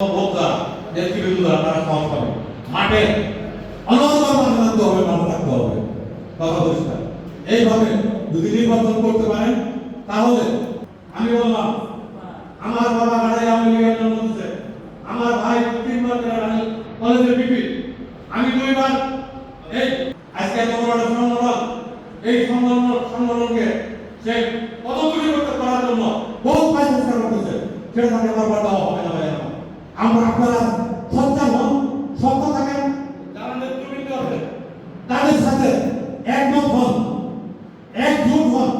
ভোক্তা নেতৃবৃন্দরা তারা সহজ হবে হবে। পরিষ্কার। এইভাবে যদি করতে পারেন, তাহলে আমি বললাম, আমার বাবা আমি দিচ্ছে আমার ভাই তিনবার কলেজের বিপি আমি দুইবার এই আজকে এত বড় এই সংগঠন সংগঠনকে সে পদতুলি করতে করার জন্য বহু পয়সা খরচ করতেছে সেটা তাকে বারবার দেওয়া হবে না ভাই আমার। আমরা আপনারা সচ্ছল হন সত্য থাকেন যারা নেতৃবৃন্দ আছে তাদের সাথে একমত হন একজোট হন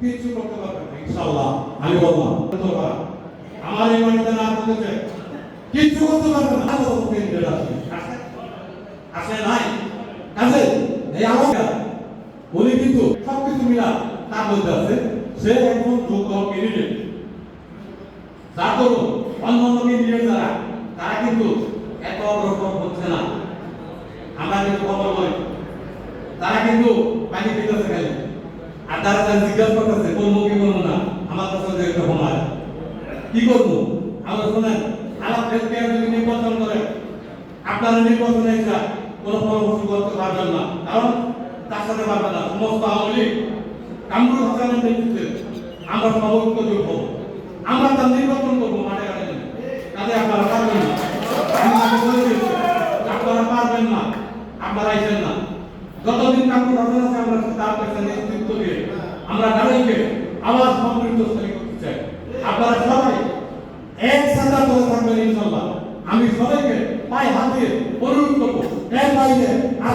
কিছু করতে পারবেন না, ইনশাআল্লাহ। আমি বললাম ধন্যবাদ। আমার এই বাড়িতে না করতেছে কিচ্ছু করতে পারবে না। আরও কেন্দ্রের আছে? আছে? নাই? কাজে এই আমাকে উনি কিন্তু সবকিছু মিলা তার মধ্যে আছে। সে একজন যোগ্য ক্যান্ডিডেট যার দরুন অন্যান্য ক্যান্ডিডেট যারা তারা কিন্তু এত অগ্রসর হচ্ছে না। আমরা কিন্তু খবর করি তারা কিন্তু পানি দিতেছে খালি। আর তারা তারা জিজ্ঞাসা করতেছে করব কি করব না? আমার কাছে যে একটা সময় কি করব আমরা শোনেন আমার দেশকে যদি নির্বাচন করে, আপনারা নির্বাচনে এসে কোনো পরামর্শ করতে পারবেন না। কারণ তার সাথে পারবেন না। সমস্ত আওয়ামী লীগ, কামরুল হাসানের নেতৃত্বে আমরা সর্বোচ্চ যোগ হব আমরা তার নির্বাচন করব মাঠে ঘাটে। কাজে আপনারা পারবেন না। আপনারা পারবেন না। আপনারা আইসেন না। যতদিন কামরুল হাসান আছে, আমরা আমরা নারীকে আবার সমৃদ্ধশালী করতে চাই। আপনারা সবাই এক সাথে করে থাকবেন ইনশাল্লাহ আমি সবাইকে পায়ে হাতে অনুরোধ করব, এক বাইরে আর